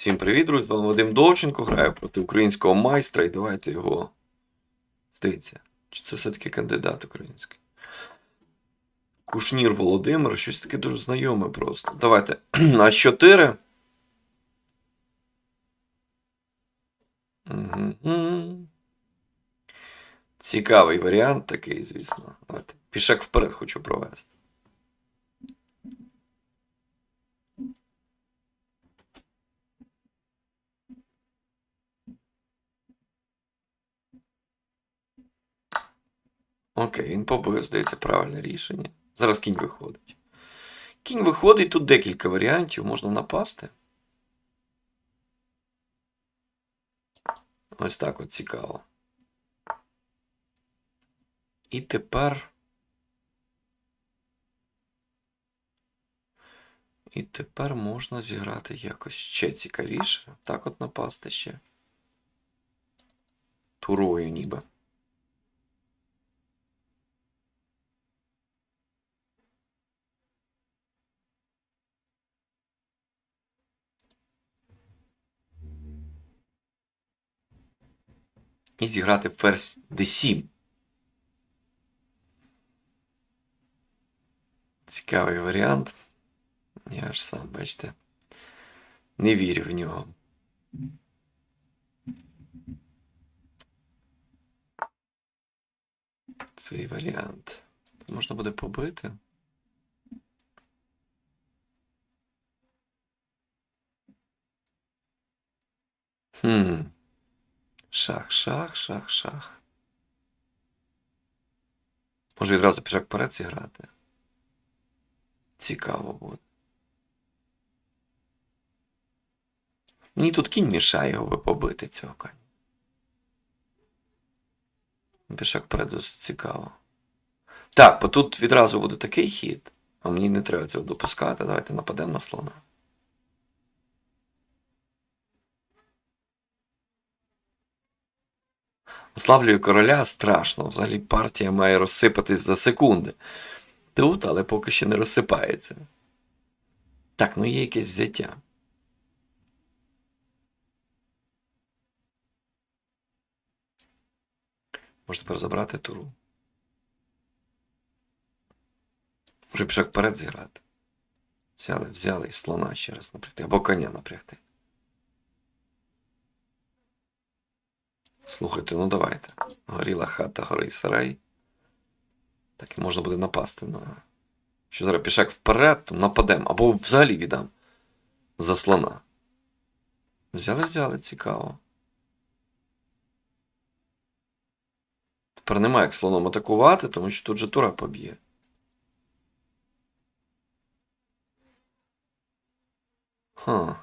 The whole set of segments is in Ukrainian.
Всім привіт, друзі! З вами Вадим Довченко. Граю проти українського майстра, і давайте його. Здається, чи це все-таки кандидат український? Кушнір Володимир, щось таке дуже знайоме просто. Давайте. А4. Мгм. Цікавий варіант такий, звісно. Пішак вперед хочу провести. Окей, він побив, здається, правильне рішення. Зараз кінь виходить. Кінь виходить, тут декілька варіантів, можна напасти. Ось так от цікаво. І тепер. І тепер можна зіграти якось ще цікавіше. Так от напасти ще. Турою ніби. І зіграти ферзь d7. Цікавий варіант. Я ж сам, бачите, не вірю в нього. Цей варіант. Можна буде побити. Хм. Шах, шах, шах, шах. Може відразу пішак вперед зіграти. Цікаво буде. Мені тут кінь мішає його побити цього коня. Пішак вперед цікаво. Так, бо тут відразу буде такий хід, а мені не треба цього допускати. Давайте нападемо на слона. Ослаблюю короля страшно. Взагалі партія має розсипатись за секунди. Тут, але поки ще не розсипається. Так, ну є якесь взяття. Може тепер забрати туру. Може пішак вперед зіграти. Взяли, взяли і слона ще раз напрягти. Або коня напрягти. Слухайте, ну давайте. Горіла хата, горий сарай. Так і можна буде напасти на. Що зараз пішак вперед, то нападемо. Або взагалі віддам за слона. Взяли, взяли, цікаво. Тепер немає як слоном атакувати, тому що тут же тура поб'є. Ха.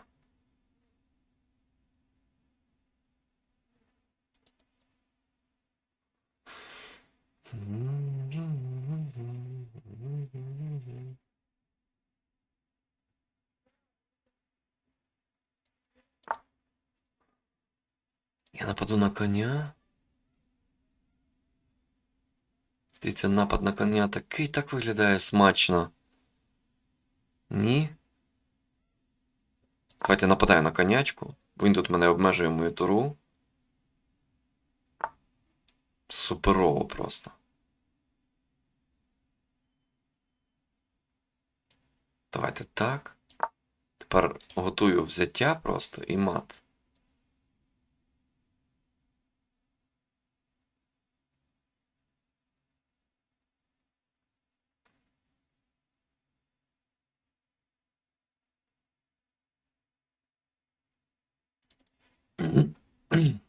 Я нападу на коня. Дивіться, напад на коня такий так виглядає смачно. Ні. Давайте нападаю на конячку. Він тут мене обмежує мою туру. Суперово просто. Давайте так. Тепер готую взяття просто і мат.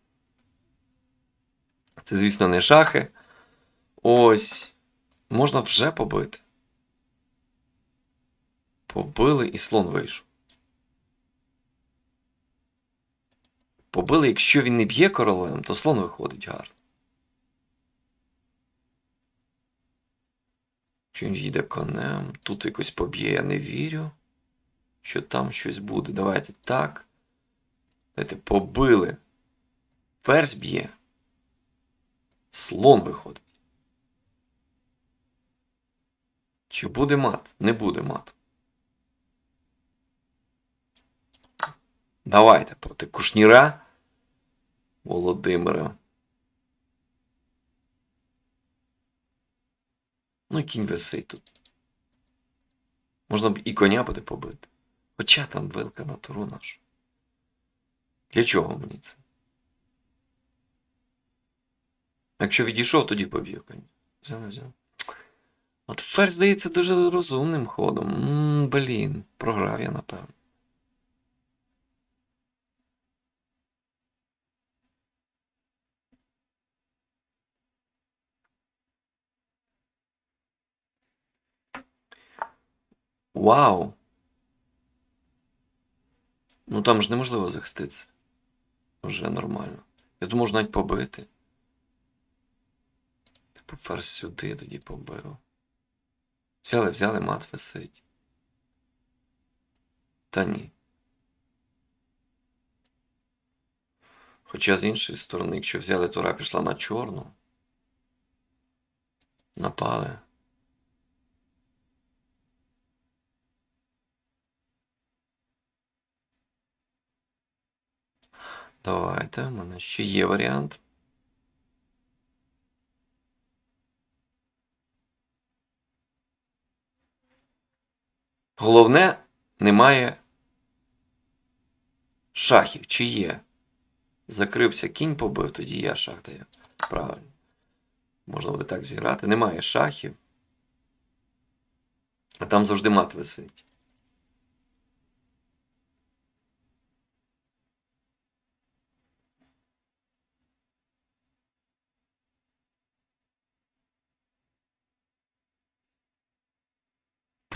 Це, звісно, не шахи. Ось. Можна вже побити. Побили і слон вийшов. Побили, якщо він не б'є королем, то слон виходить гарно. Чи він їде конем? Тут якось поб'є, я не вірю. Що там щось буде. Давайте так. Давайте побили. Ферзь б'є. Слон виходить. Чи буде мат? Не буде мат. Давайте проти Кушніра. Володимира. Ну і кінь висить тут. Можна б і коня буде побити. Хоча там вилка на туру нашу. Для чого мені це? Якщо відійшов, тоді поб'ю коня. Взяв, не взяв. От ферзь здається дуже розумним ходом. Ммм, блін, програв я, напевно. Вау! Ну там ж неможливо захиститися. Вже нормально. Я думаю, можна навіть побити. Типу ферзь сюди тоді побив. Взяли, взяли, мат висить. Та ні. Хоча з іншої сторони, якщо взяли, тура пішла на чорну. Напали. Давайте, у мене ще є варіант. Головне, немає шахів. Чи є? Закрився кінь побив, тоді я шах даю. Правильно. Можна буде так зіграти. Немає шахів. А там завжди мат висить.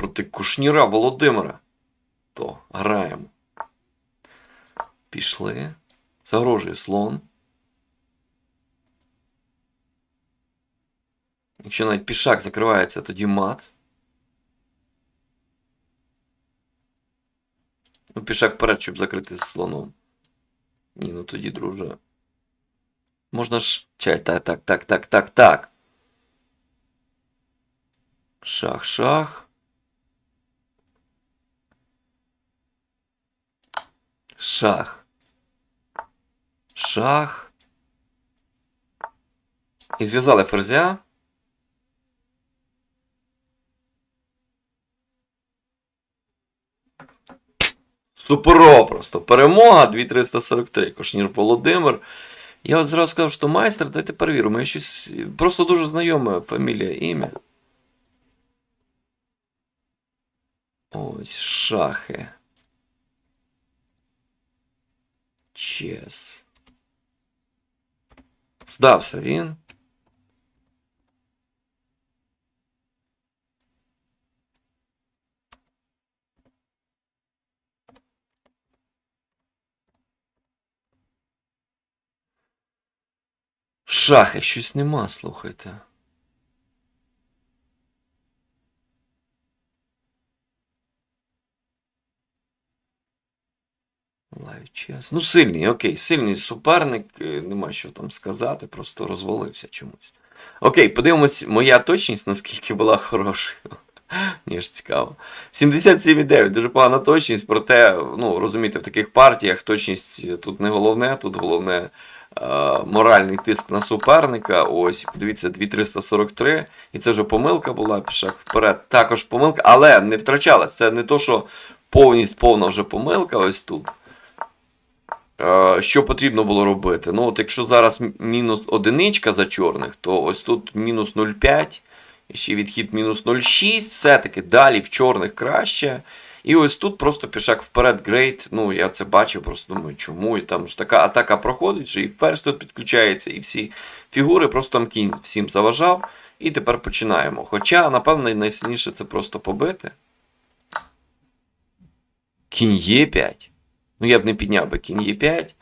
Проти Кушніра Володимира. То граємо. Пішли. Загрожує слон. Якщо навіть пішак закривається, тоді мат. Ну, пішак вперед, щоб закрити з слоном. Ні, ну тоді, друже. Можна ж. Чай, так, так, так, так, так, так. Шах, шах. Шах. Шах. І зв'язали ферзя. Суперо просто. Перемога 2343. Кошнір Володимир. Я от зразу сказав, що майстер, дайте перевіримо. Я щось. Просто дуже знайоме фамілія, ім'я. Ось шахи. Чес. Здався він. Шахи, щось нема, слухайте. Лайв чес. Ну, сильний, окей, сильний суперник, е, нема що там сказати, просто розвалився чомусь. Окей, подивимось, моя точність, наскільки була хорошою. Мені ж цікаво. 77,9, дуже погана точність, проте, ну, розумієте, в таких партіях точність тут не головне, тут головне е, моральний тиск на суперника. Ось, подивіться, 2343. І це вже помилка була, пішак вперед. Також помилка, але не втрачалась. Це не то, що повністю повна вже помилка ось тут. Е, Що потрібно було робити? Ну, от якщо зараз мінус одиничка за чорних, то ось тут мінус 0,5, і ще відхід мінус 0,6, все-таки далі в чорних краще. І ось тут просто пішак вперед грейд. Ну, я це бачив, просто думаю, чому. І там ж така атака проходить, що і ферзь тут підключається, і всі фігури, просто там кінь всім заважав. І тепер починаємо. Хоча, напевно, найсильніше це просто побити. Кінь Е5. Ну, я б не підняв би кінь Е5.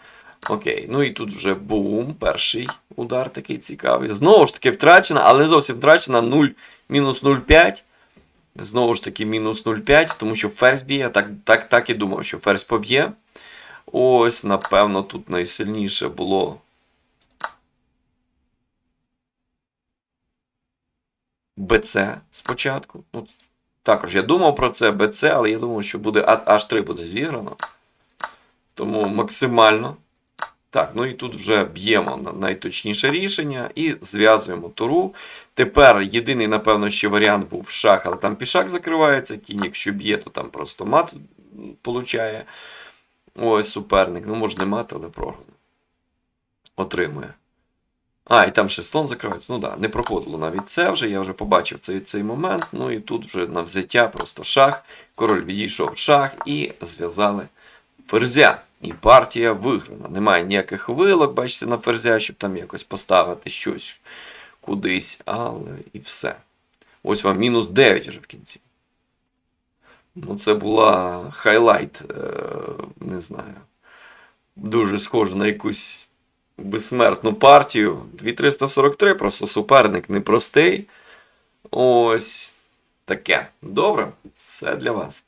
Окей, ну і тут вже бум, перший удар такий цікавий. Знову ж таки втрачена, але не зовсім втрачена 0, мінус 0,5. Знову ж таки, мінус 0,5, тому що ферзь б'є. Так, так, так і думав, що ферзь поб'є. Ось, напевно, тут найсильніше було. БЦ спочатку. Ну, також я думав про це БЦ, але я думав, що буде А- H3 буде зіграно. Тому максимально. Так, ну і тут вже б'ємо на найточніше рішення і зв'язуємо туру. Тепер єдиний, напевно, ще варіант був шах, але там пішак закривається. Кінь, якщо б'є, то там просто мат получає. Ось суперник. Ну, може не мат, але програно. Отримує. А, і там ще слон закривається. Ну так, да, не проходило навіть це вже. Я вже побачив цей, цей момент. Ну і тут вже на взяття просто шах. Король відійшов в шах і зв'язали ферзя. І партія виграна. Немає ніяких вилок, бачите, на ферзя, щоб там якось поставити щось кудись, але і все. Ось вам мінус 9 вже в кінці. Ну, це була хайлайт, е, не знаю. Дуже схоже на якусь безсмертну партію. 2343, просто суперник непростий. Ось таке. Добре, все для вас.